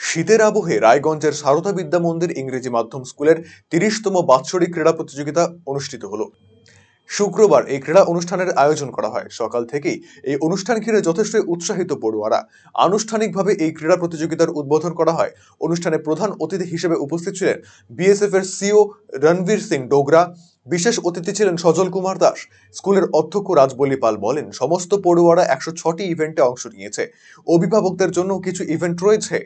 শীতের আবহে রায়গঞ্জের সারদা বিদ্যা মন্দির ইংরেজি মাধ্যম স্কুলের তিরিশতম বাৎসরিক ক্রীড়া প্রতিযোগিতা অনুষ্ঠিত হলো। শুক্রবার এই ক্রীড়া অনুষ্ঠানের আয়োজন করা হয়। সকাল থেকেই এই অনুষ্ঠান ঘিরে যথেষ্ট উৎসাহিত পড়ুয়ারা আনুষ্ঠানিকভাবে এই ক্রীড়া প্রতিযোগিতার উদ্বোধন করা হয়। অনুষ্ঠানে প্রধান অতিথি হিসেবে উপস্থিত ছিলেন বিএসএফ এর সিও রণবীর সিং ডোগরা, বিশেষ অতিথি ছিলেন সজল কুমার দাস, স্কুলের অধ্যক্ষ রাজবলি পাল বলেন, সমস্ত পড়ুয়ারা একশো ছটি ইভেন্টে অংশ নিয়েছে। অভিভাবকদের জন্য কিছু ইভেন্ট রয়েছে।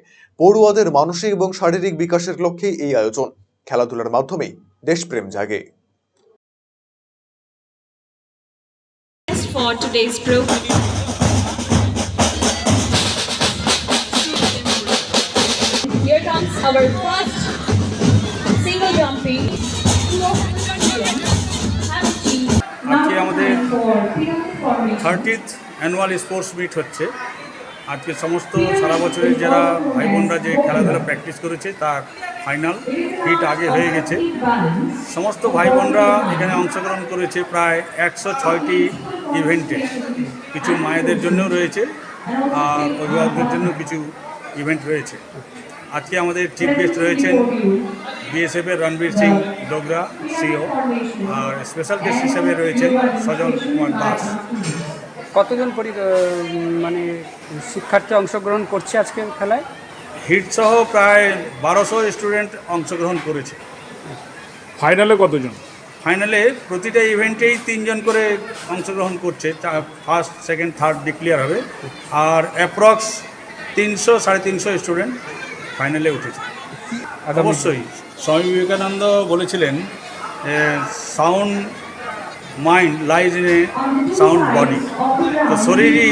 পড়ুয়াদের মানসিক এবং শারীরিক বিকাশের লক্ষ্যেই এই আয়োজন। খেলাধুলার মাধ্যমেই দেশপ্রেম জাগে। For today's program. Here comes our first single jumping. আজকে আমাদের থার্টিথ অ্যানুয়াল স্পোর্টস মিট হচ্ছে আজকে সমস্ত সারা বছরের যারা ভাই বোনরা যে খেলাধুলা প্র্যাকটিস করেছে তার ফাইনাল হিট আগে হয়ে গেছে। সমস্ত ভাই বোনরা এখানে অংশগ্রহণ করেছে প্রায় একশো ছয়টি ইভেন্টে কিছু মায়েদের জন্য রয়েছে, আর অভিভাবকদের জন্য কিছু ইভেন্ট রয়েছে। আজকে আমাদের চিফ গেস্ট রয়েছেন বিএসএফের রণবীর সিং ডোগরা সিও আর স্পেশাল গেস্ট হিসেবে রয়েছেন সজল কুমার দাস। কতজন পরি মানে শিক্ষার্থী অংশগ্রহণ করছে আজকের খেলায়? হিট সহ প্রায় বারোশো স্টুডেন্ট অংশগ্রহণ করেছে। ফাইনালে কতজন? ফাইনালে প্রতিটা ইভেন্টেই তিনজন করে অংশগ্রহণ করছে। ফার্স্ট সেকেন্ড থার্ড ডিক্লিয়ার হবে। আর অ্যাপ্রক্স তিনশো সাড়ে তিনশো স্টুডেন্ট ফাইনালে উঠেছে। অবশ্যই। স্বামী বিবেকানন্দ বলেছিলেন sound mind lies in a sound body তো শরীরই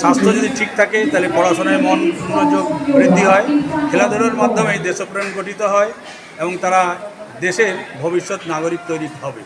স্বাস্থ্য যদি ঠিক থাকে, তাহলে পড়াশোনায় মন মনোযোগ বৃদ্ধি হয়। খেলাধুলোর মাধ্যমে দেশপ্রেম গঠিত হয় এবং তারা দেশের ভবিষ্যৎ নাগরিক তৈরি হবে।